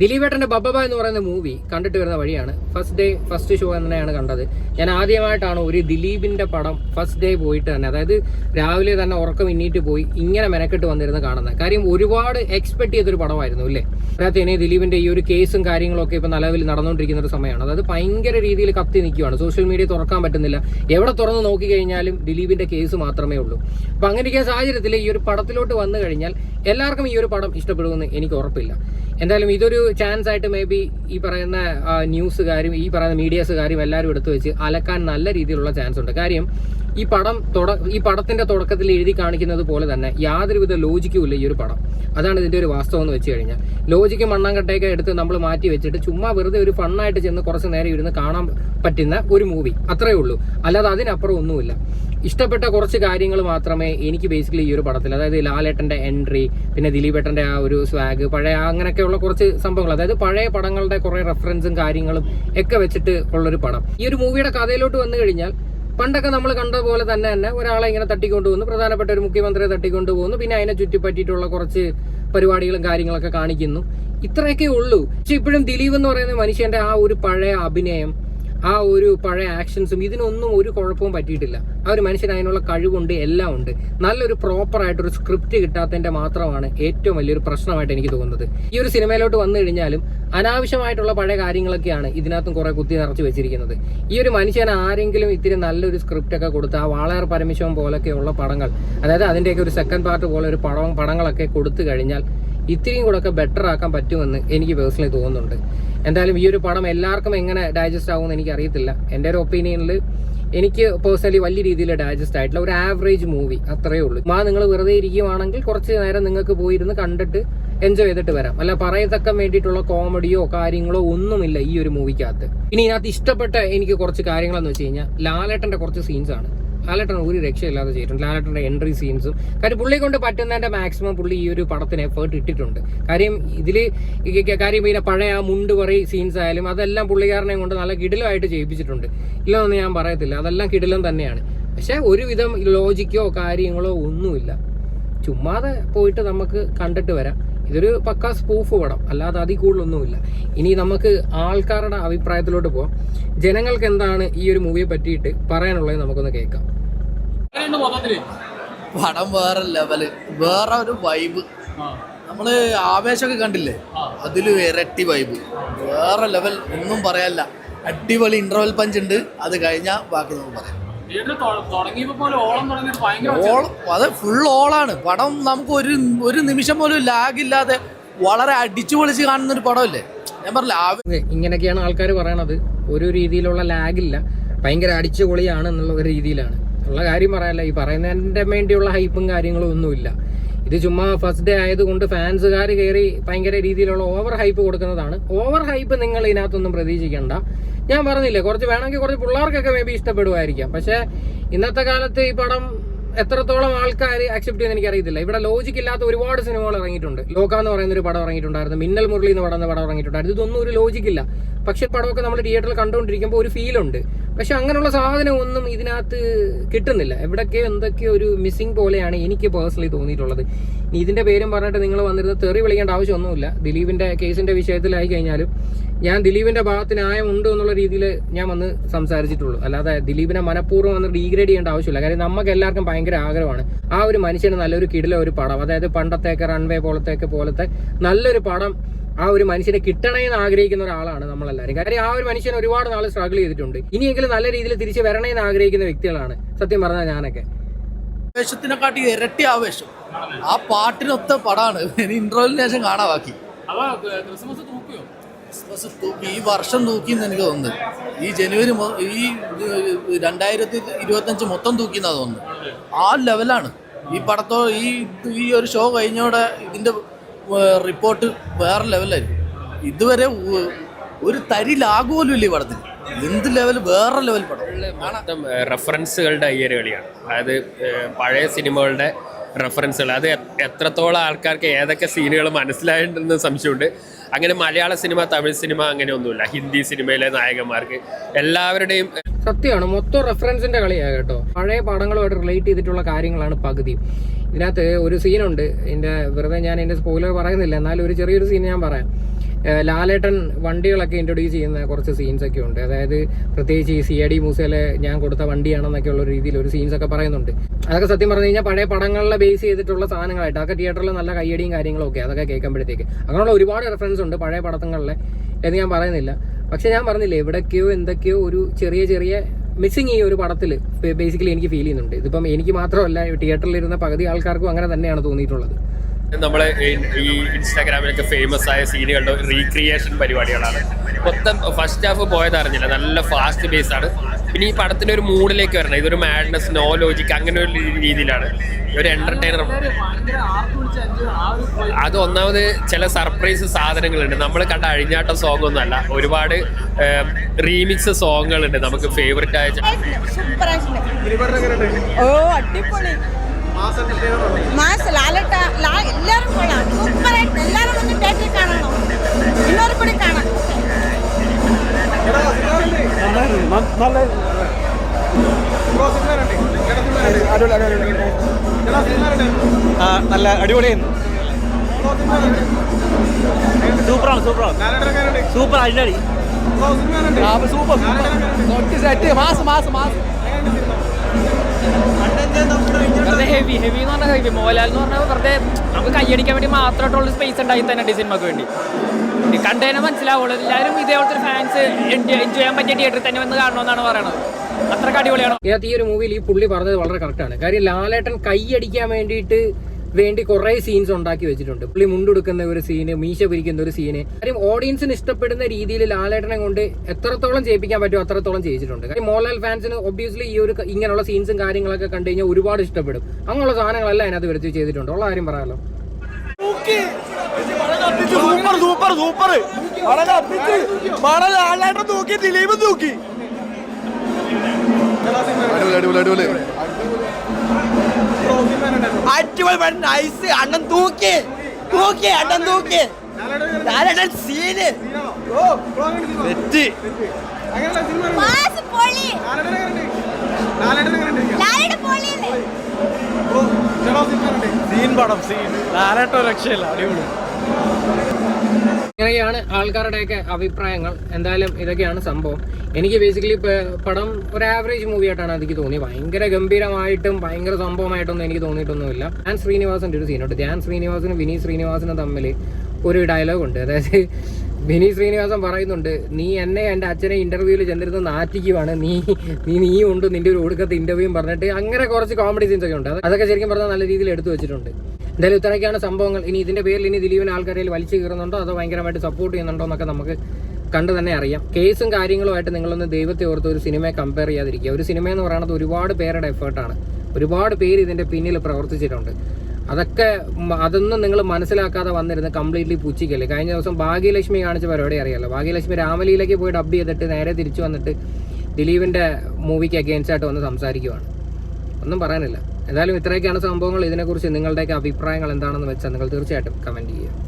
ദിലീപേട്ടന്റെ ബബ്ബബ എന്ന് പറയുന്ന മൂവി കണ്ടിട്ട് വരുന്ന വഴിയാണ്. ഫസ്റ്റ് ഡേ ഫസ്റ്റ് ഷോ തന്നെയാണ് കണ്ടത്. ഞാൻ ആദ്യമായിട്ടാണ് ഒരു ദിലീപിന്റെ പടം ഫസ്റ്റ് ഡേ പോയിട്ട് തന്നെ അതായത് രാവിലെ തന്നെ ഉറക്കം ഇന്നീട്ട് പോയി ഇങ്ങനെ മെനക്കെട്ട് വന്നിരുന്ന് കാണുന്നത്. കാര്യം ഒരുപാട് എക്സ്പെക്ട് ചെയ്തൊരു പടമായിരുന്നു അല്ലേ? അതിനകത്ത് ഇനി ദിലീപിന്റെ ഈ ഒരു കേസും കാര്യങ്ങളൊക്കെ ഇപ്പൊ നിലവിൽ നടന്നുകൊണ്ടിരിക്കുന്ന ഒരു സമയമാണ്. അതായത് ഭയങ്കര രീതിയിൽ കത്തി നിൽക്കുകയാണ് സോഷ്യൽ മീഡിയ തുറക്കാൻ പറ്റുന്നില്ല. എവിടെ തുറന്ന് നോക്കി കഴിഞ്ഞാലും ദിലീപിന്റെ കേസ് മാത്രമേ ഉള്ളൂ. അപ്പൊ ഇരിക്കുന്ന സാഹചര്യത്തിൽ ഈ ഒരു പടത്തിലോട്ട് വന്നു കഴിഞ്ഞാൽ എല്ലാവർക്കും ഈ ഒരു പടം ഇഷ്ടപ്പെടുമെന്ന് എനിക്ക് ഉറപ്പില്ല. എന്തായാലും ഇതൊരു ചാൻസ് ആയിട്ട് മേ ബി ഈ പറയുന്ന ന്യൂസുകാരും ഈ പറയുന്ന മീഡിയാസുകാരും എല്ലാവരും എടുത്തു വെച്ച് അലക്കാൻ നല്ല രീതിയിലുള്ള ചാൻസ് ഉണ്ട്. കാര്യം ഈ പടം തുട ഈ പടത്തിന്റെ തുടക്കത്തിൽ എഴുതി കാണിക്കുന്നത് പോലെ തന്നെ യാതൊരുവിധ ലോജിക്കും ഇല്ല ഈ ഒരു പടം. അതാണ് ഇതിന്റെ ഒരു വാസ്തവം എന്ന് വെച്ച് കഴിഞ്ഞാൽ. ലോജിക്ക് മണ്ണാങ്കട്ടയൊക്കെ എടുത്ത് നമ്മൾ മാറ്റി വെച്ചിട്ട് ചുമ്മാ വെറുതെ ഒരു ഫണ്ണായിട്ട് ചെന്ന് കുറച്ച് നേരം ഇരുന്ന് കാണാൻ പറ്റുന്ന ഒരു മൂവി അത്രയേ ഉള്ളൂ. അല്ലാതെ അതിനപ്പുറം ഒന്നുമില്ല. ഇഷ്ടപ്പെട്ട കുറച്ച് കാര്യങ്ങൾ മാത്രമേ എനിക്ക് ബേസിക്കലി ഈ ഒരു പടത്തിൽ അതായത് ലാലേട്ടന്റെ എൻട്രി പിന്നെ ദിലീപേട്ടന്റെ ആ ഒരു സ്വാഗ് പഴയ അങ്ങനെയൊക്കെയുള്ള കുറച്ച് സംഭവങ്ങൾ അതായത് പഴയ പടങ്ങളുടെ കുറെ റെഫറൻസും കാര്യങ്ങളും ഒക്കെ വെച്ചിട്ട് ഉള്ളൊരു പടം. ഈ ഒരു മൂവിയുടെ കഥയിലോട്ട് വന്നു കഴിഞ്ഞാൽ പണ്ടൊക്കെ നമ്മൾ കണ്ട പോലെ തന്നെ തന്നെ ഒരാളെ ഇങ്ങനെ തട്ടിക്കൊണ്ടുപോകുന്നു പ്രധാനപ്പെട്ട ഒരു മുഖ്യമന്ത്രിയെ തട്ടിക്കൊണ്ടുപോകുന്നു പിന്നെ അതിനെ ചുറ്റിപ്പറ്റിയിട്ടുള്ള കുറച്ച് പരിപാടികളും കാര്യങ്ങളൊക്കെ കാണിക്കുന്നു. ഇത്രയൊക്കെ ഉള്ളൂ. പക്ഷെ ഇപ്പോഴും ദിലീപ് എന്ന് പറയുന്ന മനുഷ്യന്റെ ആ ഒരു പഴയ അഭിനയം ആ ഒരു പഴയ ആക്ഷൻസും ഇതിനൊന്നും ഒരു കുഴപ്പവും പറ്റിയിട്ടില്ല. ആ ഒരു മനുഷ്യന് അതിനുള്ള കഴിവുണ്ട് എല്ലാം ഉണ്ട്. നല്ലൊരു പ്രോപ്പർ ആയിട്ടൊരു സ്ക്രിപ്റ്റ് കിട്ടാത്തതിന്റെ മാത്രമാണ് ഏറ്റവും വലിയൊരു പ്രശ്നമായിട്ട് എനിക്ക് തോന്നുന്നത്. ഈ ഒരു സിനിമയിലോട്ട് വന്നു കഴിഞ്ഞാലും അനാവശ്യമായിട്ടുള്ള പഴയ കാര്യങ്ങളൊക്കെയാണ് ഇതിനകത്തും കുറെ കുത്തി നിറച്ച് വെച്ചിരിക്കുന്നത്. ഈ ഒരു മനുഷ്യന് ആരെങ്കിലും ഇത്തിരി നല്ലൊരു സ്ക്രിപ്റ്റ് ഒക്കെ കൊടുത്ത് ആ വാളയാർ പരമശിവം പോലൊക്കെയുള്ള പടങ്ങൾ അതായത് അതിന്റെയൊക്കെ ഒരു സെക്കൻഡ് പാർട്ട് പോലെ ഒരു പടം പടങ്ങളൊക്കെ കൊടുത്തു കഴിഞ്ഞാൽ ഇത്തിരിയും ഒക്കെ ബെറ്റർ ആക്കാൻ പറ്റുമെന്ന് എനിക്ക് പേഴ്സണലി തോന്നുന്നുണ്ട്. എന്തായാലും ഈ ഒരു പടം എല്ലാവർക്കും എങ്ങനെ ഡൈജസ്റ്റ് ആകുമെന്ന് എനിക്ക് അറിയത്തില്ല എന്റെ ഒരു ഒപ്പീനിയനിൽ എനിക്ക് പേഴ്സണലി വലിയ രീതിയിൽ ഡൈജസ്റ്റ് ആയിട്ടുള്ള ഒരു ആവറേജ് മൂവി അത്രയേ ഉള്ളൂ. മാ നിങ്ങൾ വെറുതെ ഇരിക്കുവാണെങ്കിൽ കുറച്ച് നേരം നിങ്ങൾക്ക് പോയിരുന്ന് കണ്ടിട്ട് എൻജോയ് ചെയ്തിട്ട് വരാം. അല്ല പറയത്തക്ക വേണ്ടിയിട്ടുള്ള കോമഡിയോ കാര്യങ്ങളോ ഒന്നുമില്ല ഈ ഒരു മൂവിക്കകത്ത് ഇനി ഇതിനകത്ത് ഇഷ്ടപ്പെട്ട എനിക്ക് കുറച്ച് കാര്യങ്ങളെന്ന് വെച്ച് കഴിഞ്ഞാൽ ലാലേട്ടന്റെ കുറച്ച് സീൻസാണ് ലാലേട്ടൻ ഒരു രക്ഷയില്ലാതെ ചെയ്തിട്ടുണ്ട്. ലാലേട്ടന്റെ എൻട്രി സീൻസും കാര്യം പുള്ളി കൊണ്ട് പറ്റുന്നതിന്റെ മാക്സിമം പുള്ളി ഈ ഒരു പടത്തിന് എഫേർട്ട് ഇട്ടിട്ടുണ്ട്. കാര്യം ഇതിൽ കാര്യം പിന്നെ പഴയ ആ മുണ്ട് കുറേ സീൻസ് ആയാലും അതെല്ലാം പുള്ളിക്കാരനെ കൊണ്ട് നല്ല കിടിലമായിട്ട് ചെയ്യിപ്പിച്ചിട്ടുണ്ട്. ഇല്ലെന്നൊന്നും ഞാൻ പറയത്തില്ല. അതെല്ലാം കിടിലം തന്നെയാണ്. പക്ഷേ ഒരുവിധം ലോജിക്കോ കാര്യങ്ങളോ ഒന്നുമില്ല. ചുമ്മാതെ പോയിട്ട് നമുക്ക് കണ്ടിട്ട് വരാം. ഇതൊരു പക്ക സ്പൂഫ് പടം. അല്ലാതെ അതിൽ കൂടുതലൊന്നുമില്ല. ഇനി നമുക്ക് ആൾക്കാരുടെ അഭിപ്രായത്തിലോട്ട് പോവാം. ജനങ്ങൾക്ക് എന്താണ് ഈ ഒരു മൂവിയെ പറ്റിയിട്ട് പറയാനുള്ളത് നമുക്കൊന്ന് കേൾക്കാം. പടം വേറെ ലെവൽ വേറെ ഒരു വൈബ് നമ്മൾ ആവേശമൊക്കെ കണ്ടില്ലേ? അതിലും ഇരട്ടി വൈബ് വേറെ ലെവൽ ഒന്നും പറയാനില്ല അടിപൊളി ഇന്റർവൽ പഞ്ച് ഉണ്ട്. അത് കഴിഞ്ഞാൽ ബാക്കി നമുക്ക് പറയാം. ഓളം അത് ഫുൾ ഓളാണ്. പടം നമുക്ക് ഒരു ഒരു നിമിഷം പോലും ലാഗില്ലാതെ വളരെ അടിച്ചു പൊളിച്ച് കാണുന്ന ഒരു പടമല്ലേ? ഞാൻ പറഞ്ഞില്ല ഇങ്ങനെയൊക്കെയാണ് ആൾക്കാർ പറയണത്. ഒരു രീതിയിലുള്ള ലാഗില്ല ഭയങ്കര അടിച്ചുപൊളിയാണ് എന്നുള്ള ഒരു രീതിയിലാണ്. ഉള്ള കാര്യം പറയാല്ല. ഈ പറയുന്നതിന്റെ വേണ്ടിയുള്ള ഹൈപ്പും കാര്യങ്ങളും ഒന്നുമില്ല. ഇത് ചുമ്മാ ഫസ്റ്റ് ഡേ ആയതുകൊണ്ട് ഫാൻസുകാർ കയറി ഭയങ്കര രീതിയിലുള്ള ഓവർ ഹൈപ്പ് കൊടുക്കുന്നതാണ്. ഓവർ ഹൈപ്പ് നിങ്ങൾ ഇതിനകത്തൊന്നും പ്രതീക്ഷിക്കേണ്ട. ഞാൻ പറഞ്ഞില്ലേ കുറച്ച് വേണമെങ്കിൽ കുറച്ച് പിള്ളേർക്കൊക്കെ മേ ബി ഇഷ്ടപ്പെടുമായിരിക്കാം. പക്ഷേ ഇന്നത്തെ കാലത്ത് ഈ പടം എത്രത്തോളം ആൾക്കാർ അക്സെപ്റ്റ് ചെയ്യുന്ന എനിക്കറിയത്തില്ല. ഇവിടെ ലോജിക്ക് ഇല്ലാത്ത ഒരുപാട് സിനിമകൾ ഇറങ്ങിയിട്ടുണ്ട്. ലോക എന്ന് പറയുന്ന ഒരു പടം ഇറങ്ങിയിട്ടുണ്ടായിരുന്നു. മിന്നൽ മുരളി എന്ന് പറയുന്ന പടം ഇറങ്ങിയിട്ടുണ്ടായിരുന്നു. ഇതൊന്നും ഒരു ലോജിക്കില്ല പക്ഷെ പടമൊക്കെ നമ്മൾ തിയേറ്ററിൽ കണ്ടുകൊണ്ടിരിക്കുമ്പോൾ ഒരു ഫീലുണ്ട് പക്ഷെ അങ്ങനെയുള്ള സാധനം ഒന്നും ഇതിനകത്ത് കിട്ടുന്നില്ല. എവിടൊക്കെയോ എന്തൊക്കെയോ ഒരു മിസ്സിംഗ് പോലെയാണ് എനിക്ക് പേഴ്സണലി തോന്നിയിട്ടുള്ളത്. ഇനി ഇതിന്റെ പേരും പറഞ്ഞിട്ട് നിങ്ങൾ വന്നിരുന്ന് തെറി വിളിക്കേണ്ട ആവശ്യമൊന്നുമില്ല. ദിലീപിന്റെ കേസിന്റെ വിഷയത്തിലായി കഴിഞ്ഞാലും ഞാൻ ദിലീപിന്റെ ഭാഗത്ത് ന്യായം ഉണ്ട് എന്നുള്ള രീതിയിൽ ഞാൻ വന്ന് സംസാരിച്ചിട്ടുള്ളൂ. അല്ലാതെ ദിലീപിനെ മനഃപൂർവം വന്ന് ഡീഗ്രേഡ് ചെയ്യേണ്ട ആവശ്യമില്ല. കാര്യം നമുക്ക് എല്ലാവർക്കും ഭയങ്കര ആഗ്രഹമാണ്. ആ ഒരു മനുഷ്യന് നല്ലൊരു കിടില ഒരു പടം അതായത് പണ്ടത്തേക്ക് റൺവേ പോലത്തേക്ക് പോലത്തെ നല്ലൊരു പടം ആ ഒരു മനുഷ്യനെ കിട്ടണേന്ന് ആഗ്രഹിക്കുന്ന ഒരാളാണ് നമ്മളെല്ലാവരും. കാര്യം ആ ഒരു മനുഷ്യൻ ഒരുപാട് നാൾ സ്ട്രഗിൾ ചെയ്തിട്ടുണ്ട്. ഇനിയെങ്കിലും നല്ല രീതിയിൽ തിരിച്ച് വരണേന്ന് ആഗ്രഹിക്കുന്ന വ്യക്തികളാണ്. സത്യം പറഞ്ഞാൽ ഞാനൊക്കെ. ആവേശത്തിനെക്കാട്ടി ഇരട്ടി ആവേശം. ആ പാട്ടിനൊത്ത പടാണ്. ഇനി ഇന്റർവെലിന് ശേഷം കാണാൻ ബാക്കി. ക്രിസ്മസ് തൂക്കി. ഈ വർഷം തൂക്കി എന്ന് എനിക്ക് തോന്നുന്നത് ഈ ജനുവരി ഈ രണ്ടായിരത്തി ഇരുപത്തഞ്ച് മൊത്തം തൂക്കി എന്നാ തോന്നുന്നത് ആ ലെവലാണ് ഈ പടത്തോ ഈ ഈ ഒരു ഷോ കഴിഞ്ഞോടെ ഇതിന്റെ റിപ്പോർട്ട് വേറെ ലെവലായിരിക്കും ഇതുവരെ ഒരു തരി ലാഗുപോലും ഇല്ല ഈ പടത്തിന് എന്ത് ലെവൽ വേറെ ലെവൽ പടം. റെഫറൻസുകളുടെ അയ്യര് കളിയാണ്. അതായത് പഴയ സിനിമകളുടെ റെഫറൻസുകൾ. അത് എത്രത്തോളം ആൾക്കാർക്ക് ഏതൊക്കെ സീനുകൾ മനസ്സിലായിട്ടുണ്ടെന്ന് സംശയമുണ്ട്. അങ്ങനെ മലയാള സിനിമ തമിഴ് സിനിമ അങ്ങനെ ഒന്നുമില്ല. ഹിന്ദി സിനിമയിലെ നായകന്മാർക്ക് എല്ലാവരുടെയും സത്യമാണ് മൊത്തം റെഫറൻസിന്റെ കളിയാണ് കേട്ടോ. പഴയ പടങ്ങളുമായിട്ട് റിലേറ്റ് ചെയ്തിട്ടുള്ള കാര്യങ്ങളാണ് പകുതി. ഇതിനകത്ത് ഒരു സീനുണ്ട്. എന്റെ വെറുതെ ഞാൻ എന്റെ സ്പോയിലർ പറയുന്നില്ല. എന്നാലും ഒരു ചെറിയൊരു സീൻ ഞാൻ പറയാം. ലാലേട്ടൻ വണ്ടികളൊക്കെ ഇൻട്രൊഡ്യൂസ് ചെയ്യുന്ന കുറച്ച് സീൻസ് ഒക്കെ ഉണ്ട്. അതായത് പ്രത്യേകിച്ച് ഈ സി ഡി മൂസയിലെ ഞാൻ കൊടുത്ത വണ്ടിയാണെന്നൊക്കെ ഉള്ള രീതിയിൽ ഒരു സീൻസ് ഒക്കെ പറയുന്നുണ്ട്. അതൊക്കെ സത്യം പറഞ്ഞു കഴിഞ്ഞാൽ പഴയ പടങ്ങളിലെ ബേസ് ചെയ്തിട്ടുള്ള സാധനങ്ങളായിട്ട് അതൊക്കെ തിയേറ്ററിൽ നല്ല കയ്യടിയും കാര്യങ്ങളും ഒക്കെ അതൊക്കെ കേൾക്കുമ്പോഴത്തേക്ക്. അങ്ങനെയുള്ള ഒരുപാട് റെഫറൻസ് ഉണ്ട് പഴയ പടങ്ങളിലെ എന്ന് ഞാൻ പറയുന്നില്ല. പക്ഷെ ഞാൻ പറഞ്ഞില്ലേ എവിടൊക്കെയോ എന്തൊക്കെയോ ഒരു ചെറിയ ചെറിയ മിസ്സിങ് ഈ ഒരു പടത്തിൽ ബേസിക്കലി എനിക്ക് ഫീൽ ചെയ്യുന്നുണ്ട്. ഇതിപ്പം എനിക്ക് മാത്രമല്ല തിയേറ്ററിൽ ഇരുന്ന പകുതി ആൾക്കാർക്കും അങ്ങനെ തന്നെയാണ് തോന്നിയിട്ടുള്ളത്. നമ്മളെ ഈ ഇൻസ്റ്റാഗ്രാമിലൊക്കെ ഫേമസ് ആയ സീനുകളുടെ റീക്രിയേഷൻ പരിപാടികളാണ്. മൊത്തം ഫസ്റ്റ് ഹാഫ് പോയത് അറിഞ്ഞില്ല. നല്ല ഫാസ്റ്റ് ബേസ് ആണ്. പിന്നെ ഈ പടത്തിന്റെ ഒരു മൂഡിലേക്ക് വരണം. ഇതൊരു മാഡ്നസ് നോ ലോജിക് അങ്ങനെ ഒരു രീതിയിലാണ്. ഒരു എന്റർടൈനർ. അത് ഒന്നാമത് ചില സർപ്രൈസ് സാധനങ്ങളുണ്ട്. നമ്മൾ കണ്ട അഴിഞ്ഞാട്ട സോങ് ഒന്നും അല്ല. ഒരുപാട് റീമിക്സ് സോങ്ങുകളുണ്ട് നമുക്ക് ഫേവററ്റ് ആയ ഓ അടിപൊളി. മാസ് ലാലട്ട തിയേറ്ററിൽ കാണണം. കൂടി കാണാം. നല്ല അടിപൊളിയായിരുന്നു സൂപ്പറാണ് സൂപ്പറാണ്. സൂപ്പർ അടിപൊളി. Super set mass mass mass heavy heavy എന്ന് പറഞ്ഞാൽ ഹെവി മോഹൻലാൽ എന്ന് പറഞ്ഞാൽ വെറുതെ നമുക്ക് കൈയടിക്കാൻ വേണ്ടി മാത്രമായിട്ടുള്ള സ്പേസ് ഉണ്ടായി തന്നെ സിനിമക്ക് വേണ്ടി. കണ്ടതിനെ മനസ്സിലാവുള്ളൂ. എല്ലാവരും ഇതേപോലത്തെ ഫാൻസ് എൻജോയ് ചെയ്യാൻ പറ്റിയ തിയേറ്ററിൽ തന്നെ വന്ന് കാണണമെന്നാണ് പറയുന്നത് അത്രയ്ക്ക് അടിപൊളിയാണ്? ഇതിനകത്ത് ഈ ഒരു മൂവിയിൽ ഈ പുള്ളി പറഞ്ഞത് വളരെ കറക്റ്റാണ് കാര്യം ലാലേട്ടൻ കൈയടിക്കാൻ വേണ്ടിയിട്ട് വേണ്ടി കുറെ സീൻസ് ഉണ്ടാക്കി വെച്ചിട്ടുണ്ട്. പുള്ളി മുണ്ടെടുക്കുന്ന ഒരു സീന് മീശ പിരിക്കുന്ന ഒരു സീന് കാര്യം ഓഡിയൻസിന് ഇഷ്ടപ്പെടുന്ന രീതിയിൽ ലാലേട്ടനെ കൊണ്ട് എത്രത്തോളം ചെയ്യിപ്പിക്കാൻ പറ്റുമോ അത്രത്തോളം ചെയ്യിച്ചിട്ടുണ്ട്. കാര്യം മോഹൻലാൽ ഫാൻസിന് ഒബ്വിയസ്ലി ഈ ഒരു ഇങ്ങനെയുള്ള സീൻസും കാര്യങ്ങളൊക്കെ കണ്ടു കഴിഞ്ഞാൽ ഒരുപാട് ഇഷ്ടപ്പെടും. അങ്ങനെയുള്ള സാധനങ്ങളെല്ലാം അതിനകത്ത് വരുത്തി ചെയ്തിട്ടുണ്ട്. ഉള്ള കാര്യം പറയാമല്ലോ സൂപ്പർ സൂപ്പർ സൂപ്പർ. വളരെ അപ്പിച്ച് വളരെ ആളായിട്ട് തൂക്കി ദിലീപും തൂക്കി. അടിപൊളി നൈസ്. അണ്ണൻ തൂക്കി. തൂക്കി അണ്ണൻ തൂക്കി. ലാലേട്ടൻ സീന്. സെറ്റ് മാസ് പടം. സീൻ ലാലേട്ടോ രക്ഷയില്ല. അടിപൊളി. ഇങ്ങനെയാണ് ആൾക്കാരുടെയൊക്കെ അഭിപ്രായങ്ങൾ. എന്തായാലും ഇതൊക്കെയാണ് സംഭവം. എനിക്ക് ബേസിക്കലി പടം ഒരു ആവറേജ് മൂവി ആയിട്ടാണ് എനിക്ക് തോന്നി ഭയങ്കര ഗംഭീരമായിട്ടും ഭയങ്കര സംഭവമായിട്ടൊന്നും എനിക്ക് തോന്നിയിട്ടൊന്നുമില്ല. ഞാൻ ശ്രീനിവാസന്റെ ഒരു സീനുണ്ട് ധ്യാൻ ശ്രീനിവാസനും വിനീത് ശ്രീനിവാസനും തമ്മിൽ ഒരു ഡയലോഗ് ഉണ്ട്. അതായത് വിനീത് ശ്രീനിവാസൻ പറയുന്നുണ്ട് നീ എന്നെ എന്റെ അച്ഛനെ ഇന്റർവ്യൂവിൽ ചെന്നിരുന്ന നാറ്റിക്കുവാണ്. നീ നീ നീ ഉണ്ട് നിന്റെ ഒരു ഒടുക്കത്തെ ഇന്റർവ്യൂ പറഞ്ഞിട്ട് അങ്ങനെ കുറച്ച് കോമഡി സീൻസ് ഒക്കെ ഉണ്ട്. അതൊക്കെ ശരിക്കും പറഞ്ഞാൽ നല്ല രീതിയിൽ എടുത്തു വെച്ചിട്ടുണ്ട്. എന്തായാലും ഇത്രയൊക്കെയാണ് സംഭവങ്ങൾ. ഇനി ഇതിന്റെ പേരിൽ ഇനി ദിലീപിന് ആൾക്കാരിൽ വലിച്ചു കയറുന്നുണ്ടോ അതോ ഭയങ്കരമായിട്ട് സപ്പോർട്ട് ചെയ്യുന്നുണ്ടോ എന്നൊക്കെ നമുക്ക് കണ്ടു തന്നെ അറിയാം. കേസും കാര്യങ്ങളുമായിട്ട് നിങ്ങളൊന്ന് ദൈവത്തെ ഓർത്ത് ഒരു സിനിമയെ കമ്പയർ ചെയ്യാതിരിക്കുക. ഒരു സിനിമ എന്ന് പറയുന്നത് ഒരുപാട് പേരുടെ എഫേർട്ടാണ് ഒരുപാട് പേര് ഇതിന്റെ പിന്നിൽ പ്രവർത്തിച്ചിട്ടുണ്ട്. അതൊക്കെ അതൊന്നും നിങ്ങൾ മനസ്സിലാക്കാതെ വന്നിരുന്ന് കംപ്ലീറ്റ്ലി പുച്ചിക്കല്ലേ കഴിഞ്ഞ ദിവസം ഭാഗ്യലക്ഷ്മി കാണിച്ച പരിപാടി അറിയാലോ? ഭാഗ്യലക്ഷ്മി രാമലീലയ്ക്ക് പോയി ഡബ് ചെയ്തിട്ട് നേരെ തിരിച്ചു വന്നിട്ട് ദിലീപിന്റെ മൂവിക്ക് അഗെയിൻസ്റ്റ് ആയിട്ട് വന്ന് സംസാരിക്കുവാണ്. ഒന്നും പറയാനില്ല. എന്തായാലും ഇത്രയൊക്കെയാണ് സംഭവങ്ങൾ. ഇതിനെക്കുറിച്ച് നിങ്ങളുടെയൊക്കെ അഭിപ്രായങ്ങൾ എന്താണെന്ന് വെച്ചാൽ നിങ്ങൾ തീർച്ചയായിട്ടും കമന്റ് ചെയ്യുക.